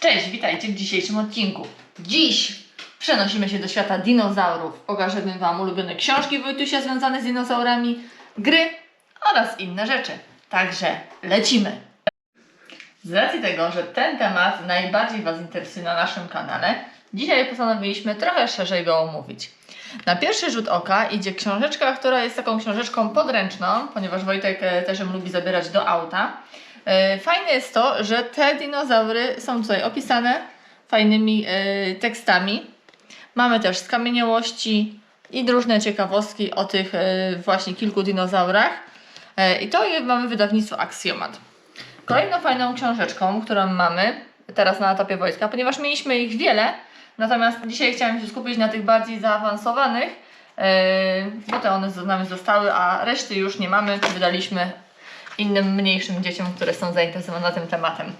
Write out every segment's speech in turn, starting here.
Cześć, witajcie w dzisiejszym odcinku. Dziś przenosimy się do świata dinozaurów. Pokażemy Wam ulubione książki Wojtusia związane z dinozaurami, gry oraz inne rzeczy. Także lecimy. Z racji tego, że ten temat najbardziej Was interesuje na naszym kanale, dzisiaj postanowiliśmy trochę szerzej go omówić. Na pierwszy rzut oka idzie książeczka, która jest taką książeczką podręczną, ponieważ Wojtek e, też ją lubi zabierać do auta. E, Fajne jest to, że te dinozaury są tutaj opisane fajnymi e, tekstami. Mamy też skamieniałości i różne ciekawostki o tych e, właśnie kilku dinozaurach. I to mamy wydawnictwo Axiomat. Kolejną fajną książeczką, którą mamy teraz na etapie Wojtka, ponieważ mieliśmy ich wiele, natomiast dzisiaj chciałam się skupić na tych bardziej zaawansowanych, bo te one z nami zostały, a reszty już nie mamy, wydaliśmy innym mniejszym dzieciom, które są zainteresowane tym tematem.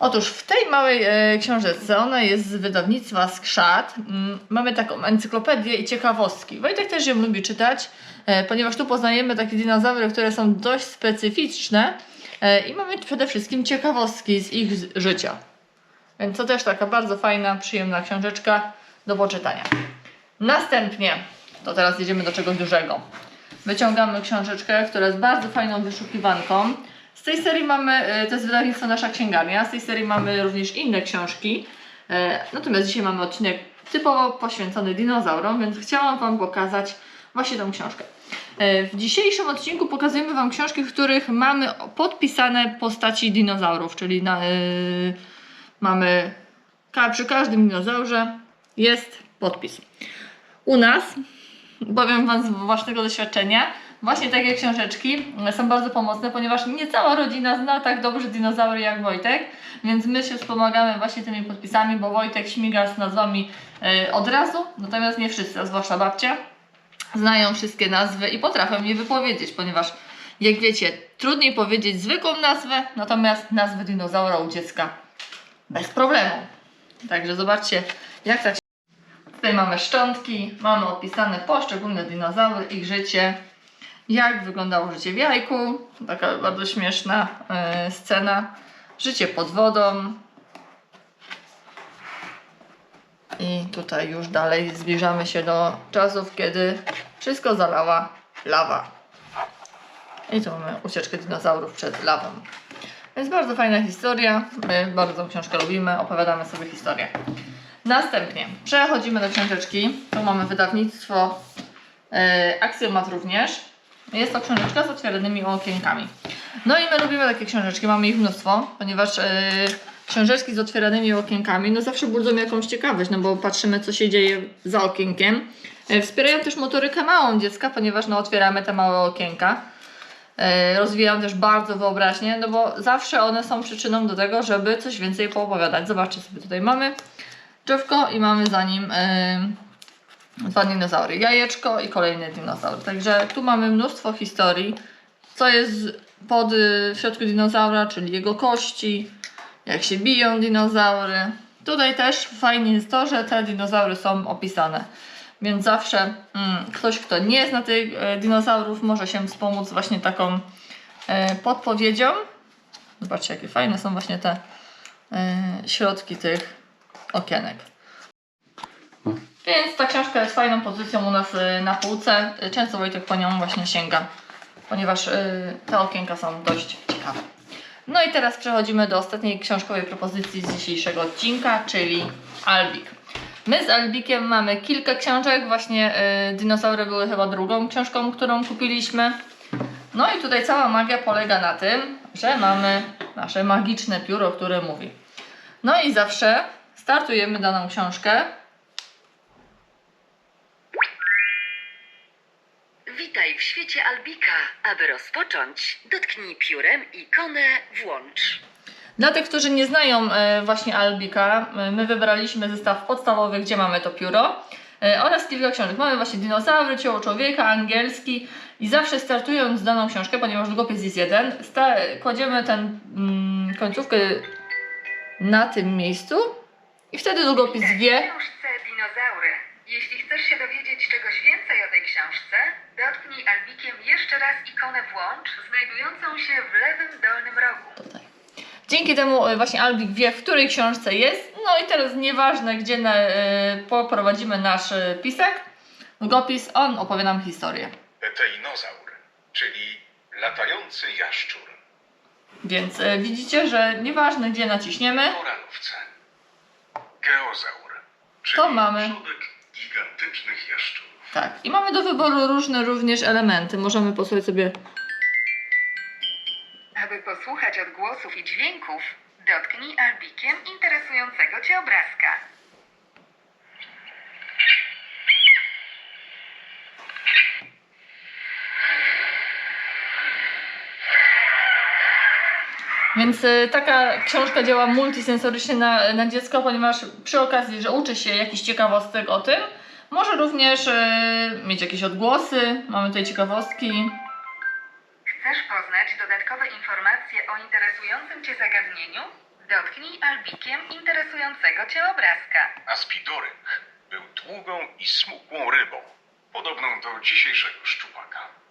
Otóż w tej małej e, książeczce, ona jest z wydawnictwa Skrzat, mm, mamy taką encyklopedię i ciekawostki. Wojtek też ją lubi czytać, e, ponieważ tu poznajemy takie dinozaury, które są dość specyficzne e, i mamy przede wszystkim ciekawostki z ich z- życia. Więc to też taka bardzo fajna, przyjemna książeczka do poczytania. Następnie, to teraz jedziemy do czegoś dużego. Wyciągamy książeczkę, która jest bardzo fajną wyszukiwanką. Z tej serii mamy, e, to jest wydawnictwo Nasza Księgarnia, z tej serii mamy również inne książki. E, Natomiast dzisiaj mamy odcinek typowo poświęcony dinozaurom, więc chciałam Wam pokazać właśnie tą książkę. E, W dzisiejszym odcinku pokazujemy Wam książki, w których mamy podpisane postaci dinozaurów, czyli na, e, mamy przy każdym dinozaurze jest podpis. U nas, powiem Wam z własnego doświadczenia, właśnie takie książeczki są bardzo pomocne, ponieważ nie cała rodzina zna tak dobrze dinozaury jak Wojtek, więc my się wspomagamy właśnie tymi podpisami, bo Wojtek śmiga z nazwami e, od razu, natomiast nie wszyscy, a zwłaszcza babcia, znają wszystkie nazwy i potrafią je wypowiedzieć, ponieważ jak wiecie, trudniej powiedzieć zwykłą nazwę, natomiast nazwę dinozaura u dziecka bez problemu. Także zobaczcie, jak tak Tutaj mamy szczątki, mamy opisane poszczególne dinozaury, ich życie, jak wyglądało życie w jajku, taka bardzo śmieszna e, scena, życie pod wodą. I tutaj już dalej zbliżamy się do czasów, kiedy wszystko zalała lawa. I tu mamy ucieczkę dinozaurów przed lawą. Więc bardzo fajna historia. My bardzo książkę lubimy, opowiadamy sobie historię. Następnie przechodzimy do książeczki. Tu mamy wydawnictwo e, Axiomat również. Jest to książeczka z otwieranymi okienkami. No i my lubimy takie książeczki, mamy ich mnóstwo, ponieważ e, książeczki z otwieranymi okienkami no zawsze budzą jakąś ciekawość, no bo patrzymy co się dzieje za okienkiem. E, wspierają też motorykę małą dziecka, ponieważ no otwieramy te małe okienka. E, rozwijają też bardzo wyobraźnię, no bo zawsze one są przyczyną do tego, żeby coś więcej poopowiadać. Zobaczcie sobie, tutaj mamy drzewko i mamy za nim e, dwa dinozaury, jajeczko i kolejny dinozaur. Także tu mamy mnóstwo historii, co jest pod, y, w środku dinozaura, czyli jego kości, jak się biją dinozaury. Tutaj też fajnie jest to, że te dinozaury są opisane. Więc zawsze mm, ktoś, kto nie zna tych e, dinozaurów, może się wspomóc właśnie taką e, podpowiedzią. Zobaczcie, jakie fajne są właśnie te środki tych okienek. Więc ta książka jest fajną pozycją u nas y, na półce. Często Wojtek po nią właśnie sięga, ponieważ y, te okienka są dość ciekawe. No i teraz przechodzimy do ostatniej książkowej propozycji z dzisiejszego odcinka, czyli Albik. My z Albikiem mamy kilka książek, właśnie y, dinozaury były chyba drugą książką, którą kupiliśmy. No i tutaj cała magia polega na tym, że mamy nasze magiczne pióro, które mówi. No i zawsze startujemy daną książkę Witaj w świecie Albika. Aby rozpocząć, dotknij piórem ikonę włącz. Dla tych, którzy nie znają e, właśnie Albika, e, my wybraliśmy zestaw podstawowy, gdzie mamy to pióro e, oraz kilka książek. Mamy właśnie dinozaury, ciało człowieka, angielski i zawsze startując daną książkę, ponieważ długopis jest jeden, kładziemy tę mm, końcówkę na tym miejscu i wtedy długopis wie, książce Dinozaury. Jeśli chcesz się dowiedzieć czegoś więcej o tej książce, dotknij Albikiem jeszcze raz ikonę włącz, znajdującą się w lewym dolnym rogu. tutaj. Dzięki temu e, właśnie Albik wie, w której książce jest. No i teraz nieważne, gdzie na, e, poprowadzimy nasz e, pisek, długopis, on opowie nam historię. Teinozaur, czyli latający jaszczur. Więc e, widzicie, że nieważne, gdzie naciśniemy, Koralowce. Geozaur, czyli To mamy. przodek gigantycznych jaszczurów. tak. I mamy do wyboru różne również elementy. Możemy posłuchać sobie Aby posłuchać odgłosów i dźwięków, dotknij albikiem interesującego Cię obrazka. Więc y, taka książka działa multisensorycznie na, na dziecko, ponieważ przy okazji, że uczy się jakichś ciekawostek o tym, może również y, mieć jakieś odgłosy. Mamy tutaj ciekawostki. Chcesz poznać dodatkowe informacje o interesującym Cię zagadnieniu? Dotknij albikiem interesującego Cię obrazka. Aspidorynch był długą i smukłą rybą, podobną do dzisiejszego szczupaka.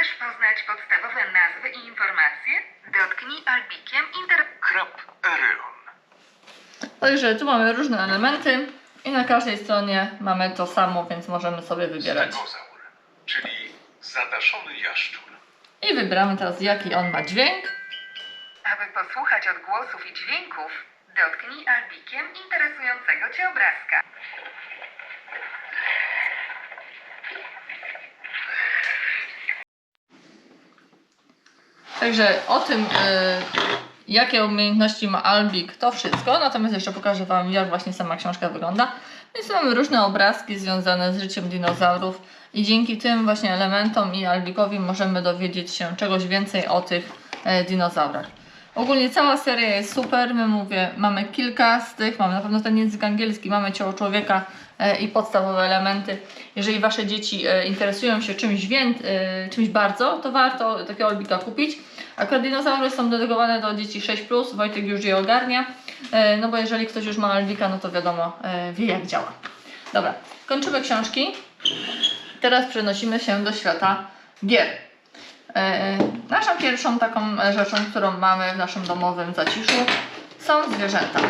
Chcesz poznać podstawowe nazwy i informacje? Dotknij albikiem inter... Krab Ereon, Także tu mamy różne elementy i na każdej stronie mamy to samo, więc możemy sobie wybierać. Stegozaur, czyli zadaszony jaszczur. I wybieramy teraz jaki on ma dźwięk. Aby posłuchać odgłosów i dźwięków, dotknij albikiem interesującego Cię obrazka. Także o tym, y, jakie umiejętności ma Albik, to wszystko. Natomiast jeszcze pokażę Wam, jak właśnie sama książka wygląda. Więc mamy różne obrazki związane z życiem dinozaurów i dzięki tym właśnie elementom i Albikowi możemy dowiedzieć się czegoś więcej o tych e, dinozaurach. Ogólnie cała seria jest super, my mówię, mamy kilka z tych, mamy na pewno ten język angielski, mamy ciało człowieka e, i podstawowe elementy. Jeżeli Wasze dzieci e, interesują się czymś, wię- czymś bardzo, to warto takiego Albika kupić. Akurat dinozaury są dedykowane do dzieci 6+, Wojtek już je ogarnia, e, no bo jeżeli ktoś już ma Albika, no to wiadomo, e, wie jak działa. Dobra, kończymy książki. Teraz przenosimy się do świata gier. E, Naszą pierwszą taką rzeczą, którą mamy w naszym domowym zaciszu są zwierzęta.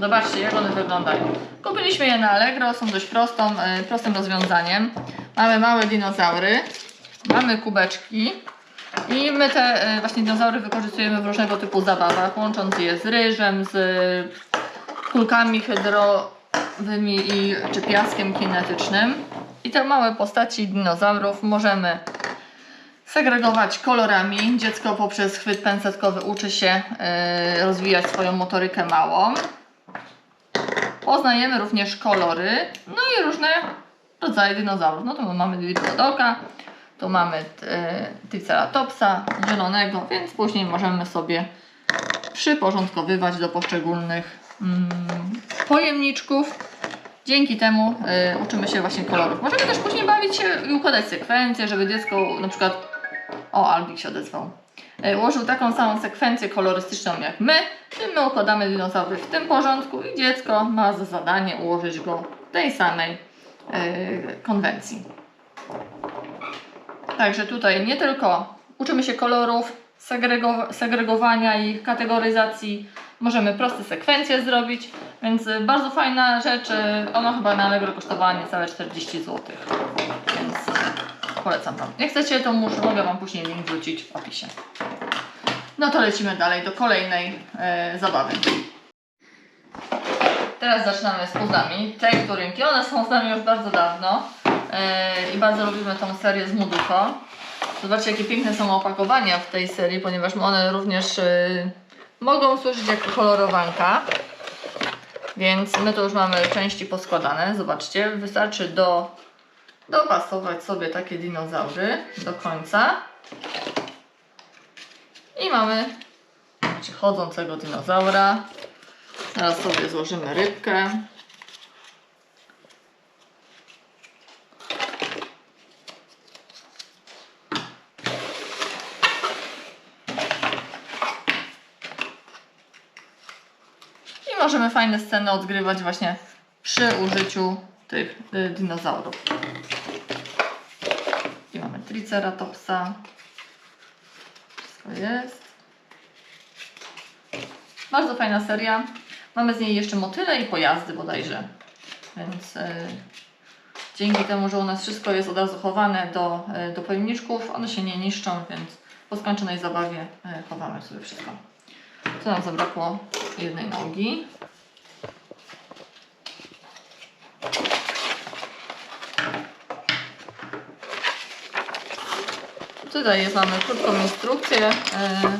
Zobaczcie, jak one wyglądają. Kupiliśmy je na Allegro, są dość prostą, prostym rozwiązaniem. Mamy małe dinozaury, mamy kubeczki i my te e, właśnie dinozaury wykorzystujemy w różnego typu zabawach, łącząc je z ryżem, z kulkami hydrowymi i, czy piaskiem kinetycznym. I te małe postaci dinozaurów możemy segregować kolorami. Dziecko poprzez chwyt pensetkowy uczy się yy, rozwijać swoją motorykę małą. Poznajemy również kolory, no i różne rodzaje dinozaurów. No to mamy Diplodoc'a, tu mamy yy, Triceratopsa zielonego, więc później możemy sobie przyporządkowywać do poszczególnych mm, pojemniczków. Dzięki temu y, uczymy się właśnie kolorów. Możemy też później bawić się i układać sekwencje, żeby dziecko na przykład. O, Albik się odezwał. Y, ułożył taką samą sekwencję kolorystyczną jak my. I my układamy dinozaury w tym porządku i dziecko ma za zadanie ułożyć go w tej samej y, konwencji. Także tutaj nie tylko uczymy się kolorów, segrego- segregowania ich, kategoryzacji, możemy proste sekwencje zrobić, więc bardzo fajna rzecz. y, Ona chyba na Allegro kosztowała niecałe 40 zł, więc polecam Wam. Jak chcecie, to muszę, mogę Wam później link wrzucić w opisie. No to lecimy dalej do kolejnej e, zabawy. Teraz zaczynamy z puzzlami. Te którynki, one są z nami już bardzo dawno e, i bardzo lubimy tą serię z Muduko. Zobaczcie, jakie piękne są opakowania w tej serii, ponieważ one również e, mogą służyć jako kolorowanka. Więc my to już mamy części poskładane. Zobaczcie, wystarczy do, dopasować sobie takie dinozaury do końca. I mamy chodzącego dinozaura. Teraz sobie złożymy rybkę. Możemy fajne sceny odgrywać właśnie przy użyciu tych y, dinozaurów. I mamy Triceratopsa. To jest. Bardzo fajna seria. Mamy z niej jeszcze motyle i pojazdy bodajże. Więc e, dzięki temu, że u nas wszystko jest od razu chowane do, e, do pojemniczków, one się nie niszczą, więc po skończonej zabawie e, chowamy sobie wszystko. Tu nam zabrakło jednej nogi. Tutaj jest, mamy krótką instrukcję. e,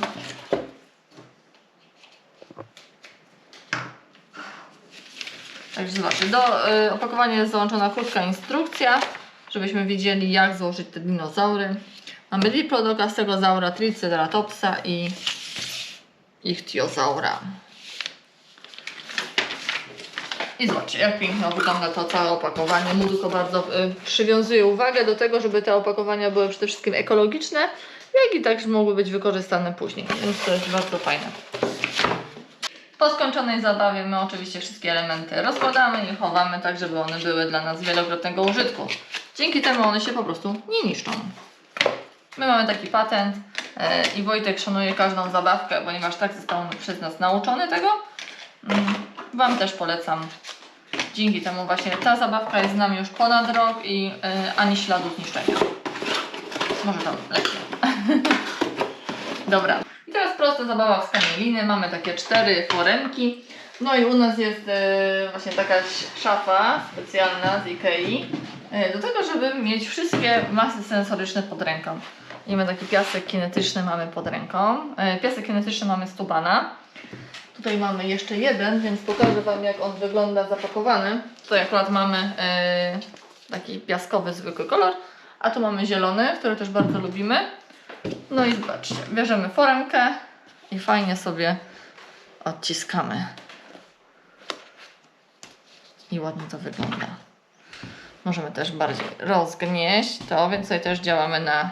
Także zobaczcie, do y, opakowania jest załączona krótka instrukcja, żebyśmy wiedzieli jak złożyć te dinozaury. Mamy Diplodocus, Stegosaura, Triceratopsa i Ichthyosaura. I zobaczcie, jak pięknie wygląda to całe opakowanie. Mu tylko bardzo y, przywiązuje uwagę do tego, żeby te opakowania były przede wszystkim ekologiczne, jak i także mogły być wykorzystane później. Więc to jest bardzo fajne. Po skończonej zabawie my oczywiście wszystkie elementy rozkładamy i chowamy tak, żeby one były dla nas wielokrotnego użytku. Dzięki temu one się po prostu nie niszczą. My mamy taki patent e, i Wojtek szanuje każdą zabawkę, ponieważ tak został przez nas nauczony tego. Wam też polecam. Dzięki temu właśnie ta zabawka jest z nami już ponad rok i e, ani śladu zniszczenia. Może tam lepiej. Dobra. I teraz prosta zabawa w skanie liny. Mamy takie cztery foremki. No i u nas jest e, właśnie taka szafa specjalna z Ikei. E, do tego, żeby mieć wszystkie masy sensoryczne pod ręką. I mamy taki piasek kinetyczny mamy pod ręką. Piasek kinetyczny mamy z Tubana. Tutaj mamy jeszcze jeden, więc pokażę Wam jak on wygląda zapakowany. Tutaj akurat mamy e, taki piaskowy, zwykły kolor. A tu mamy zielony, który też bardzo lubimy. No i zobaczcie, bierzemy foremkę i fajnie sobie odciskamy. I ładnie to wygląda. Możemy też bardziej rozgnieść to, więc tutaj też działamy na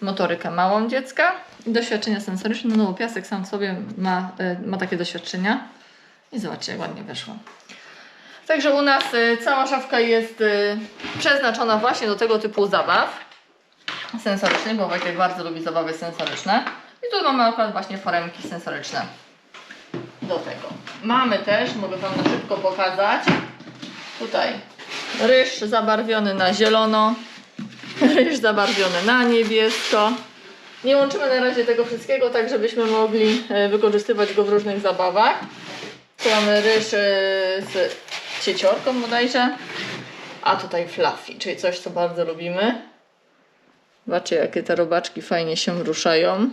motorykę małą dziecka i doświadczenia sensoryczne, no bo piasek sam sobie ma, y, ma takie doświadczenia. I zobaczcie, jak ładnie wyszło. Także u nas y, cała szafka jest y, przeznaczona właśnie do tego typu zabaw sensorycznych, bo Wojtek bardzo lubi zabawy sensoryczne. I tu mamy akurat właśnie foremki sensoryczne do tego. Mamy też, mogę Wam na szybko pokazać, tutaj ryż zabarwiony na zielono, ryż zabarwiony na niebiesko. Nie łączymy na razie tego wszystkiego, tak żebyśmy mogli e, wykorzystywać go w różnych zabawach. Tu mamy ryż e, z cieciorką bodajże, a tutaj fluffy, czyli coś, co bardzo lubimy. Zobaczcie, jakie te robaczki fajnie się ruszają.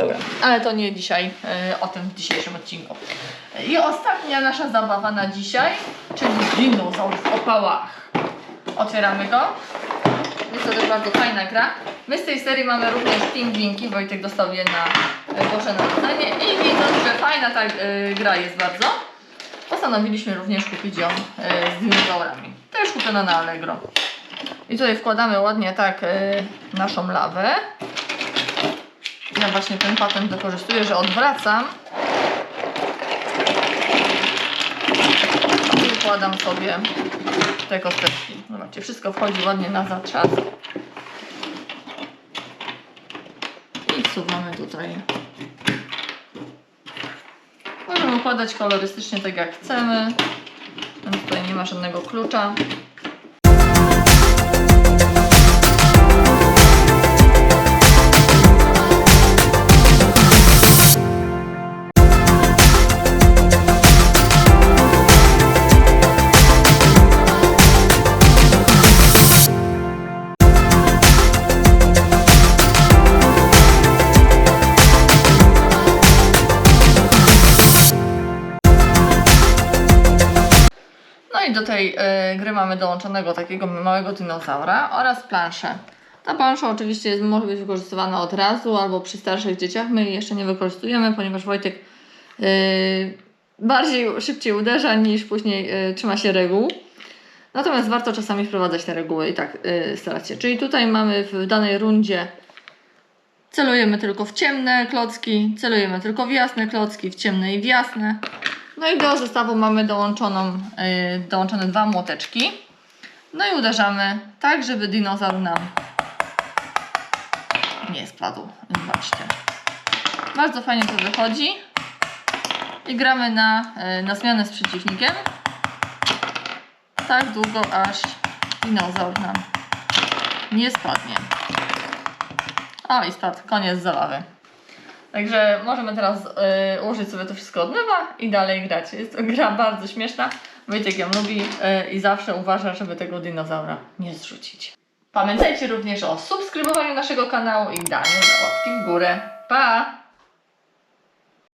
Dobra, ale to nie dzisiaj, e, o tym w dzisiejszym odcinku. I ostatnia nasza zabawa na dzisiaj, czyli dinozaur w opałach. Otwieramy go. Jest to też bardzo fajna gra. My z tej serii mamy również pingwinki. Wojtek dostał je na e, Boże Narodzenie i widząc, że fajna ta e, gra jest bardzo, postanowiliśmy również kupić ją z dinozaurami. Też kupiona na Allegro. I tutaj wkładamy ładnie tak naszą lawę. Ja właśnie ten patent wykorzystuję, że odwracam. I układam sobie te kosteczki. Zobaczcie, wszystko wchodzi ładnie na zatrzask. I wsuwamy tutaj. Możemy układać kolorystycznie tak jak chcemy. Tutaj nie ma żadnego klucza. Mamy dołączonego takiego małego dinozaura oraz planszę. Ta plansza oczywiście jest, może być wykorzystywana od razu albo przy starszych dzieciach. My jej jeszcze nie wykorzystujemy, ponieważ Wojtek e, bardziej szybciej uderza niż później e, trzyma się reguł. Natomiast warto czasami wprowadzać te reguły i tak e, starać się. Czyli tutaj mamy w danej rundzie celujemy tylko w ciemne klocki, celujemy tylko w jasne klocki, w ciemne i w jasne. No i do zestawu mamy dołączoną, yy, dołączone dwa młoteczki. No i uderzamy tak, żeby dinozaur nam nie spadł. Zobaczcie. Bardzo fajnie to wychodzi. I gramy na, e, na zmianę z przeciwnikiem. Tak długo, aż dinozaur nam nie spadnie. O, i spadł. Koniec zabawy. Także możemy teraz y, ułożyć sobie to wszystko od nowa i dalej grać. Jest to gra bardzo śmieszna. Wojciek ją lubi y, i zawsze uważa, żeby tego dinozaura nie zrzucić. Pamiętajcie również o subskrybowaniu naszego kanału i daniu łapki w górę. Pa!